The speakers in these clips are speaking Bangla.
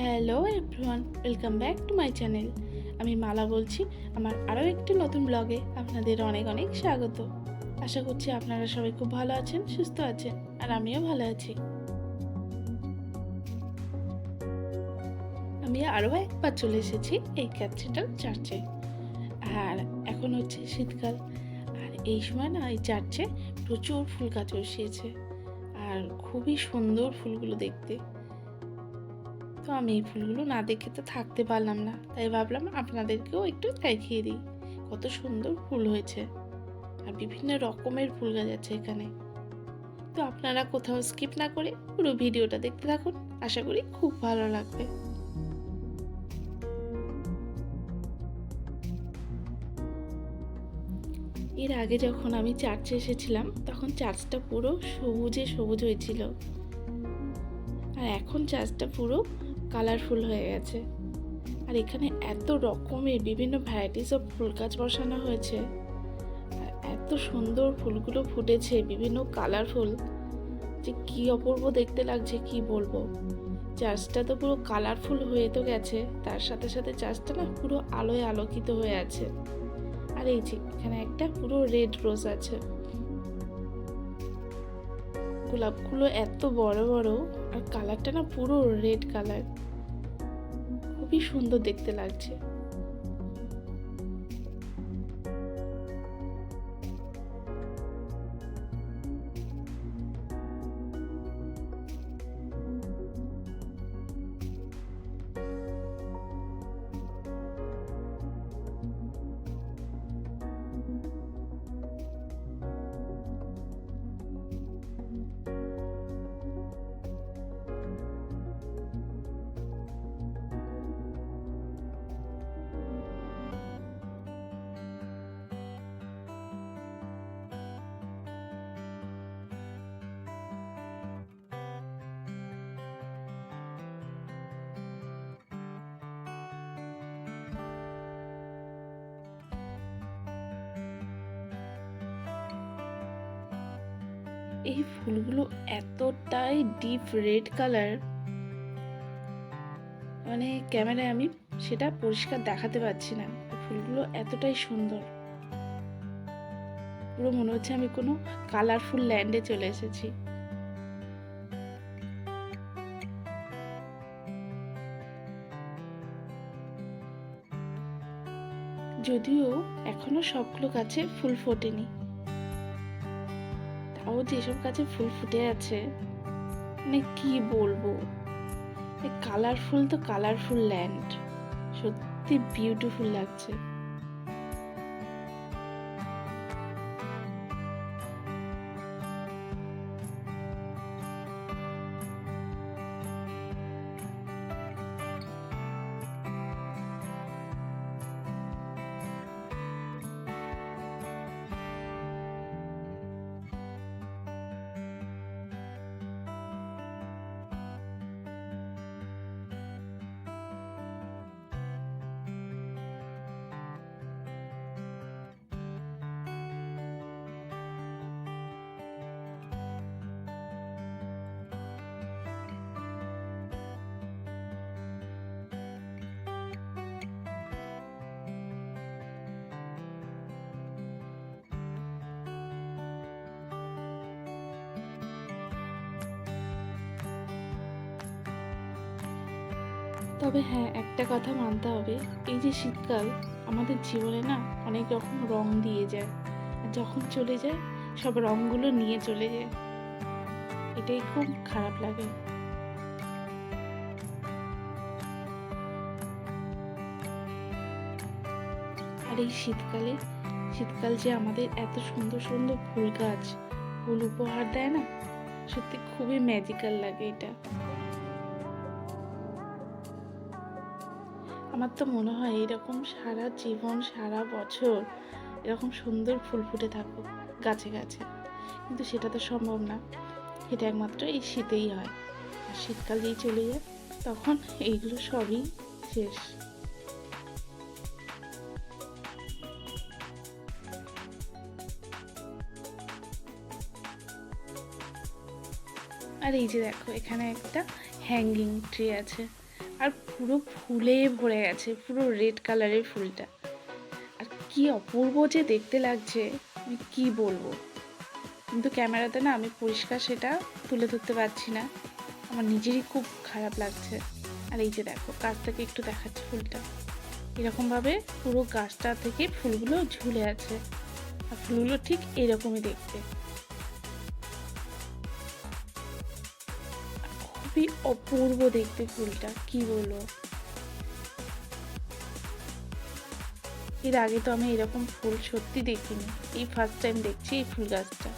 Hello everyone welcome back to my channel আমি মালা বলছি, আমার আরও একটি নতুন ব্লগে আপনাদের অনেক অনেক স্বাগত। আশা করছি আপনারা সবাই খুব ভালো আছেন, সুস্থ আছেন, আর আমিও ভালো আছি। আমি আরও একবার চলে এসেছি এই ক্যাথিড্রাল চার্চে। আর এখন হচ্ছে শীতকাল, আর এই সময় না এই চার্চে প্রচুর ফুল গাছ বসিয়েছে। আর খুবই সুন্দর ফুলগুলো দেখতে। তো আমি এই ফুলগুলো না দেখে তো থাকতে পারলাম না। তাই ভাবলাম আপনাদেরকেও একটু দেখিয়ে দিই। কত সুন্দর ফুল হয়েছে। আর বিভিন্ন রকমের ফুল গাছ আছে এখানে। তো আপনারা কোথাও স্কিপ না করে পুরো ভিডিওটা দেখতে থাকুন। আশা করি খুব ভালো লাগবে। এর আগে যখন আমি চার্চে এসেছিলাম, তখন চার্চটা পুরো সবুজে সবুজ হয়েছিল। আর এখন চার্চটা পুরো কালারফুল হয়ে গেছে। আর এখানে এত রকমের বিভিন্ন ভ্যারাইটিস অফ ফুল গাছ বসানো হয়েছে। আর এত সুন্দর ফুলগুলো ফুটেছে, বিভিন্ন কালারফুল। যে কি অপূর্ব দেখতে লাগছে, কি বলব? চার্চটা তো পুরো কালারফুল হয়ে তো গেছে, তার সাথে সাথে চার্চটা না পুরো আলোয় আলোকিত হয়ে আছে। আর এই যে এখানে একটা পুরো রেড রোজ আছে। গোলাপগুলো এত বড় বড় আর কালারটা না পুরো রেড কালার খুবই সুন্দর দেখতে লাগছে। এই ফুলগুলো এতটাই ডিপ রেড কালার মানে ক্যামেরায় আমি সেটা পরিষ্কার দেখাতে পারছি না। ফুলগুলো এতটাই সুন্দর। পুরো মনে হচ্ছে আমি কোনো কালারফুল ল্যান্ডে চলে এসেছি। যদিও এখনও সবগুলো গাছে ফুল ফোটেনি। তাও যেসব গাছে ফুল ফুটে আছে। মানে কি বলব? কালারফুল তো কালারফুল ল্যান্ড সত্যি বিউটিফুল লাগছে। তবে হ্যাঁ একটা কথা মানতে হবে। এই যে শীতকাল, আমাদের জীবনে না অনেক রকম রং দিয়ে যায়। আর যখন চলে যায়, সব রঙগুলো নিয়ে চলে যায়। এটাই খুব খারাপ লাগে। আর এই শীতকালে, শীতকাল যে আমাদের এত সুন্দর সুন্দর ফুল গাছ, ফুল উপহার দেয় না, সত্যি খুবই ম্যাজিক্যাল লাগে এটা। আমার তো মনে হয় এরকম সারা জীবন, সারা বছর এরকম সুন্দর ফুল ফুটে থাকুক গাছে গাছে। কিন্তু সেটা তো সম্ভব না। এটা একমাত্র এই শীতেই হয়। আর শীতকাল যেই চলে যায়, তখন এইগুলো সবই শেষ। আর এই যে দেখো, এখানে একটা হ্যাঙ্গিং ট্রি আছে। আর পুরো ফুলে ভরে গেছে, পুরো রেড কালারের ফুলটা। আর কি অপূর্ব যে দেখতে লাগছে, আমি কি বলব? কিন্তু ক্যামেরাতে না আমি পরিষ্কার সেটা তুলে ধরতে পারছি না। আমার নিজেরই খুব খারাপ লাগছে। আর এই যে দেখো, গাছ থেকে একটু দেখাচ্ছে ফুলটা। এরকমভাবে পুরো গাছটা থেকে ফুলগুলো ঝুলে আছে। আর ফুলগুলো ঠিক এরকমই দেখতে। খুবই অপূর্ব দেখতে ফুলটা, কি বলো এর আগে তো আমি এরকম ফুল সত্যি দেখিনি। এই ফার্স্ট টাইম দেখছি এই ফুল গাছটা।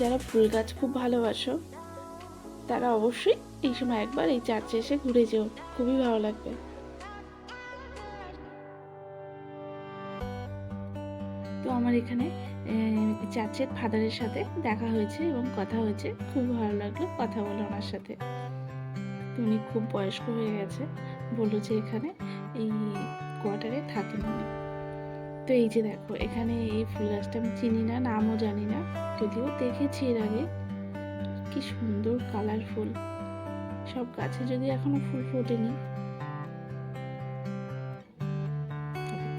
যারা ফুল গাছ খুব ভালোবাসো, তারা অবশ্যই এই সময় একবার এই চার্চে এসে ঘুরে যেও। খুবই ভালো লাগবে। তো আমার এখানে চার্চের ফাদারের সাথে দেখা হয়েছে এবং কথা হয়েছে। খুব ভালো লাগল কথা বলে ওনার সাথে। উনি খুব বয়স্ক হয়ে গেছে। বলল যে এখানে এই কোয়ার্টারে থাকেন উনি। তো এই যে দেখো, এখানে এই ফুল গাছটা আমি চিনি না, নামও জানি না, যদিও দেখেছি এর আগে। কি সুন্দর কালারফুল সব গাছে যদি এখনও ফুল ফোটেনি।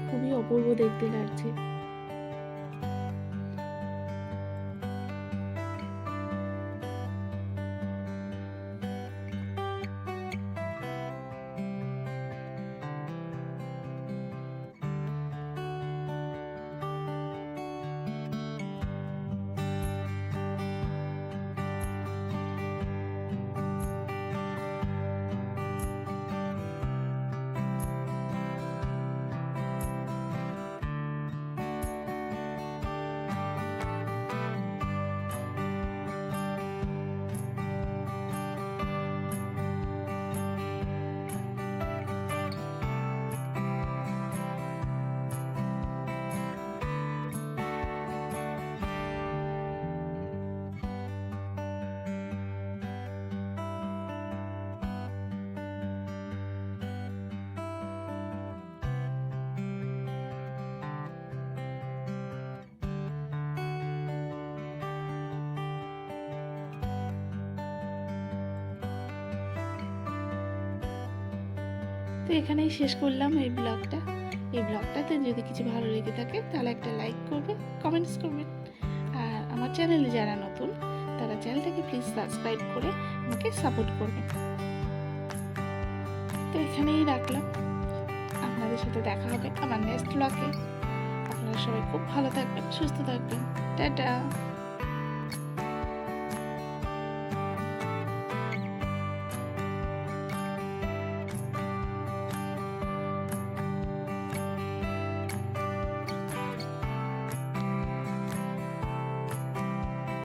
খুবই অপূর্ব দেখতে লাগছে। তো এখানেই শেষ করলাম এই ব্লগটা। এই ব্লগটাতে যদি কিছু ভালো লেগে থাকে, তাহলে একটা লাইক করবে কমেন্টস করবেন আর আমার চ্যানেলে যারা নতুন, তারা চ্যানেলটাকে প্লিজ সাবস্ক্রাইব করে আমাকে সাপোর্ট করবেন তো এখানেই রাখলাম। আপনাদের সাথে দেখা হবে আমার নেক্সট ব্লগে আপনারা সবাই খুব ভালো থাকবেন, সুস্থ থাকবেন। টাটা!